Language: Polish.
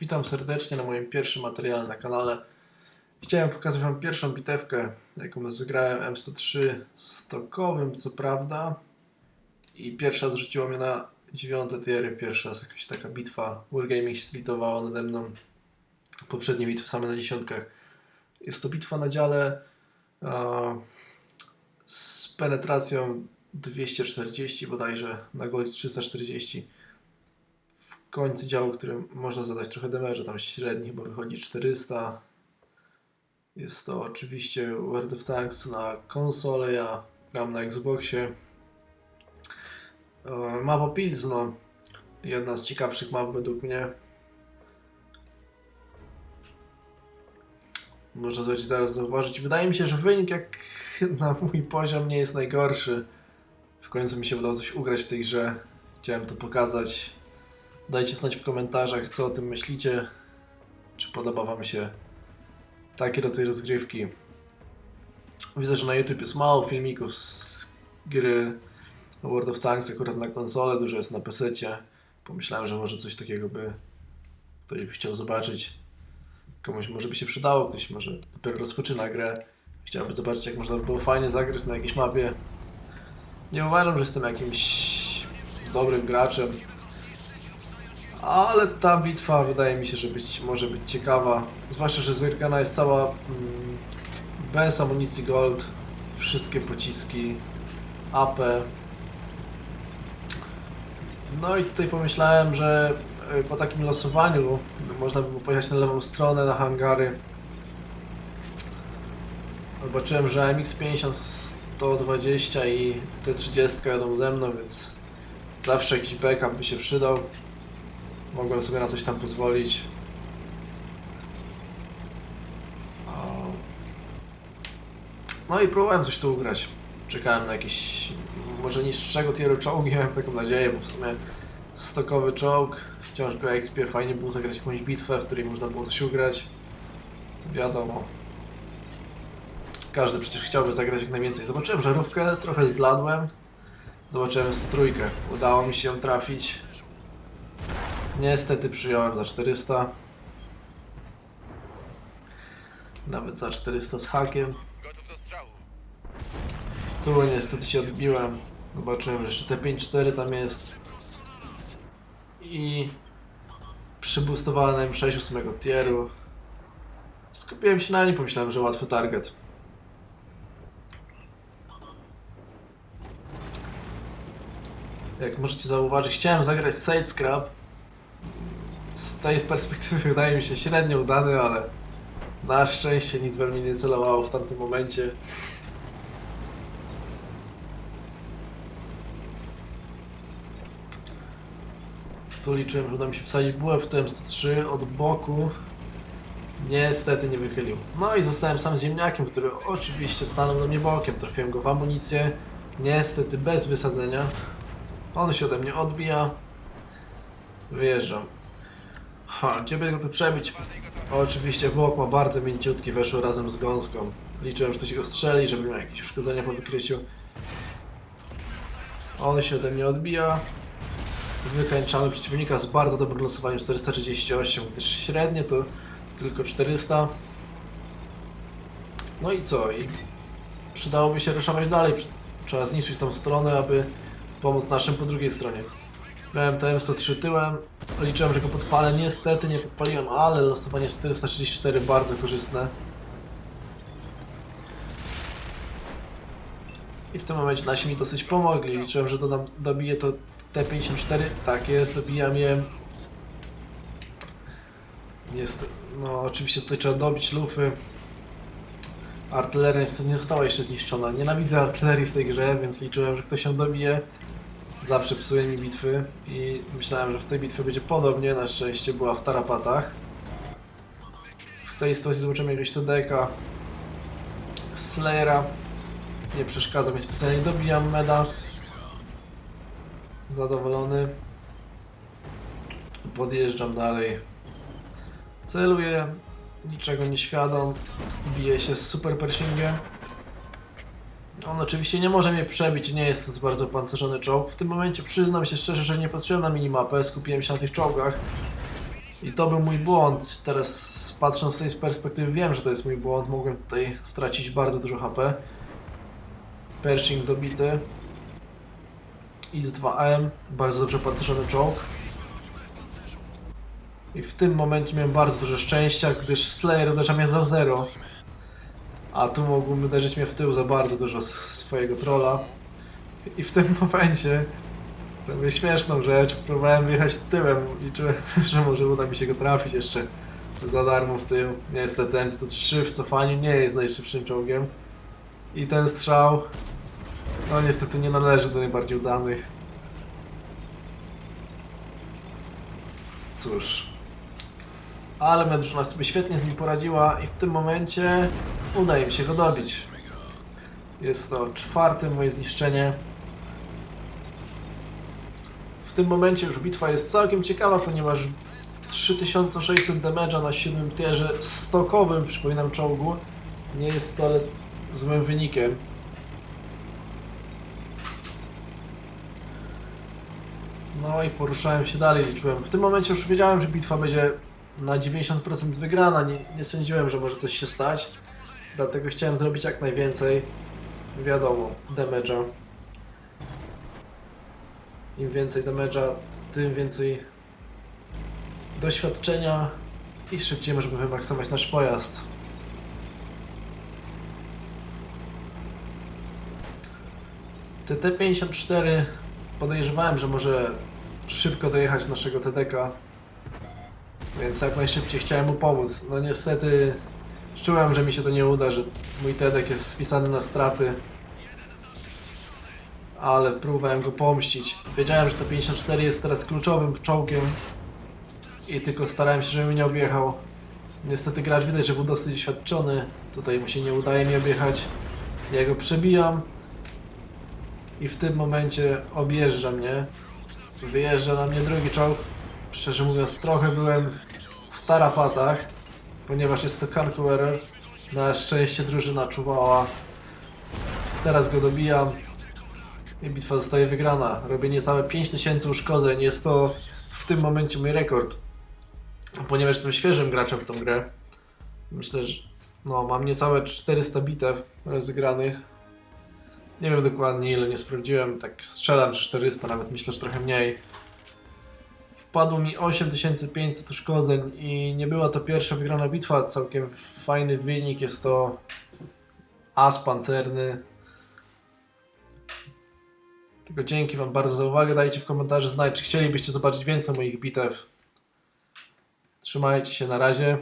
Witam serdecznie na moim pierwszym materiale na kanale. Chciałem pokazać Wam pierwszą bitewkę, jaką zagrałem M103 stokowym, co prawda. I pierwsza zrzuciła mnie na dziewiąte tiery, pierwsza jest jakaś taka bitwa. Wargaming się zlitowało nade mną. Poprzednie bitwy same na dziesiątkach. Jest to bitwa na dziale a, z penetracją 240 bodajże, na gold 340 w końcu działu, którym można zadać trochę damage, tam średni chyba wychodzi 400. Jest to oczywiście World of Tanks na konsolę, ja gram na Xboxie. E, Mapa Pilzno, jedna z ciekawszych map według mnie. Można zobaczyć, zaraz zauważyć. Wydaje mi się, że wynik jak na mój poziom nie jest najgorszy. W końcu mi się udało coś ugrać w tej grze. Chciałem to pokazać. Dajcie znać w komentarzach, co o tym myślicie. Czy podoba Wam się taki rodzaj rozgrywki. Widzę, że na YouTube jest mało filmików z gry World of Tanks akurat na konsolę, dużo jest na PC. Pomyślałem, że może coś takiego by ktoś by chciał zobaczyć. Komuś może by się przydało, ktoś może dopiero rozpoczyna grę. Chciałby zobaczyć, jak można by było fajnie zagrać na jakiejś mapie. Nie uważam, że jestem jakimś dobrym graczem. Ale ta bitwa wydaje mi się, że być, może być ciekawa. Zwłaszcza, że zerkana jest cała mm, bez amunicji gold. Wszystkie pociski AP. No i tutaj pomyślałem, że y, po takim losowaniu można by było pojechać na lewą stronę, na hangary. Zobaczyłem, że MX-50 120 i T30 jadą ze mną, więc zawsze jakiś backup by się przydał. Mogłem sobie na coś tam pozwolić. No i próbowałem coś tu ugrać. Czekałem na jakiś może niższego tieru czołg, miałem taką nadzieję, bo w sumie stokowy czołg. Wciąż go XP fajnie było zagrać jakąś bitwę, w której można było coś ugrać. Wiadomo. Każdy przecież chciałby zagrać jak najwięcej. Zobaczyłem żarówkę, trochę zbladłem. Zobaczyłem trójkę. Udało mi się ją trafić. Niestety przyjąłem za 400. Nawet za 400 z hakiem. Tu niestety się odbiłem. Zobaczyłem, że jeszcze T5-4 tam jest. I przybustowałem na M6 8 tieru. Skupiłem się na nim, pomyślałem, że łatwy target. Jak możecie zauważyć, chciałem zagrać Side Scrap. Z tej perspektywy wydaje mi się średnio udany, ale na szczęście nic we mnie nie celowało w tamtym momencie. Tu liczyłem, że uda mi się wsadzić bułę w TM103 od boku. Niestety nie wychylił. No i zostałem sam z ziemniakiem, który oczywiście stanął na mnie bokiem. Trafiłem go w amunicję. Niestety bez wysadzenia. On się ode mnie odbija. Wyjeżdżam. Ha, gdzie będę go tu przebić? Oczywiście bok ma bardzo mięciutki, weszło razem z gąską. Liczyłem, że to się go strzeli, żeby miał jakieś uszkodzenia po wykryciu. On się ode mnie odbija. Wykańczamy przeciwnika z bardzo dobrym losowaniem 438, gdyż średnie to tylko 400. No i co? I przydałoby się ruszować dalej. Trzeba zniszczyć tą stronę, aby pomóc naszym po drugiej stronie. Miałem TM103 tyłem, liczyłem, że go podpalę. Niestety nie podpaliłem, ale losowanie 434 bardzo korzystne. I w tym momencie nasi mi dosyć pomogli. Liczyłem, że dodam, dobiję to T54. Tak jest, dobijam je. Jest, no oczywiście tutaj trzeba dobić lufy. Artyleria niestety nie została jeszcze zniszczona. Nienawidzę artylerii w tej grze, więc liczyłem, że ktoś ją dobije. Zawsze psuje mi bitwy i myślałem, że w tej bitwie będzie podobnie. Na szczęście była w tarapatach. W tej sytuacji zobaczymy jakiegoś TDK. Slayera. Nie przeszkadza mi specjalnie. Dobijam meda. Zadowolony. Podjeżdżam dalej. Celuję. Niczego nie świadom. Biję się z super Pershingiem. On oczywiście nie może mnie przebić, nie jest to bardzo pancerzony czołg. W tym momencie przyznam się szczerze, że nie patrzyłem na minimapę, skupiłem się na tych czołgach. I to był mój błąd. Teraz patrząc z tej perspektywy wiem, że to jest mój błąd. Mogłem tutaj stracić bardzo dużo HP. Pershing dobity. IS-2M. Bardzo dobrze pancerzony czołg. I w tym momencie miałem bardzo dużo szczęścia, gdyż Slayer uderza mnie za zero. A tu mógłbym uderzyć mnie w tył za bardzo dużo swojego trolla. I w tym momencie robię śmieszną rzecz. Próbowałem jechać tyłem. Liczyłem, że może uda mi się go trafić jeszcze za darmo w tył. Niestety M103 w cofaniu nie jest najszybszym czołgiem. I ten strzał, no niestety nie należy do najbardziej udanych. Cóż. Ale drużyna sobie świetnie z nim poradziła i w tym momencie udaje mi się go dobić. Jest to czwarte moje zniszczenie. W tym momencie już bitwa jest całkiem ciekawa, ponieważ 3600 damage'a na 7 tierze stokowym, przypominam czołgu, nie jest wcale złym wynikiem. No i poruszałem się dalej, liczyłem. W tym momencie już wiedziałem, że bitwa będzie na 90% wygrana. Nie, nie sądziłem, że może coś się stać. Dlatego chciałem zrobić jak najwięcej. Wiadomo, damage'a. Im więcej damage'a, tym więcej doświadczenia i szybciej możemy wymaksować nasz pojazd. TT-54 podejrzewałem, że może szybko dojechać do naszego TDK, więc jak najszybciej chciałem mu pomóc. No niestety czułem, że mi się to nie uda, że mój TDK jest spisany na straty, ale próbowałem go pomścić. Wiedziałem, że to 54 jest teraz kluczowym czołgiem i tylko starałem się, żeby mnie nie objechał. Niestety gracz widać, że był dosyć doświadczony. Tutaj mu się nie udaje mnie objechać. Ja go przebijam. I w tym momencie objeżdża mnie. Wyjeżdża na mnie drugi czołg. Szczerze mówiąc, trochę byłem tarapatach, ponieważ jest to Conqueror. Na szczęście drużyna czuwała. Teraz go dobijam. I bitwa zostaje wygrana. Robię niecałe 5000 uszkodzeń. Jest to w tym momencie mój rekord. Ponieważ jestem świeżym graczem w tą grę. Myślę, że no, mam niecałe 400 bitew rozegranych. Nie wiem dokładnie ile, nie sprawdziłem. Tak strzelam, że 400, nawet myślę, że trochę mniej. Wpadło mi 8500 uszkodzeń i nie była to pierwsza wygrana bitwa. Całkiem fajny wynik. Jest to as pancerny. Tylko dzięki Wam bardzo za uwagę. Dajcie w komentarzu znać, czy chcielibyście zobaczyć więcej moich bitew. Trzymajcie się, na razie.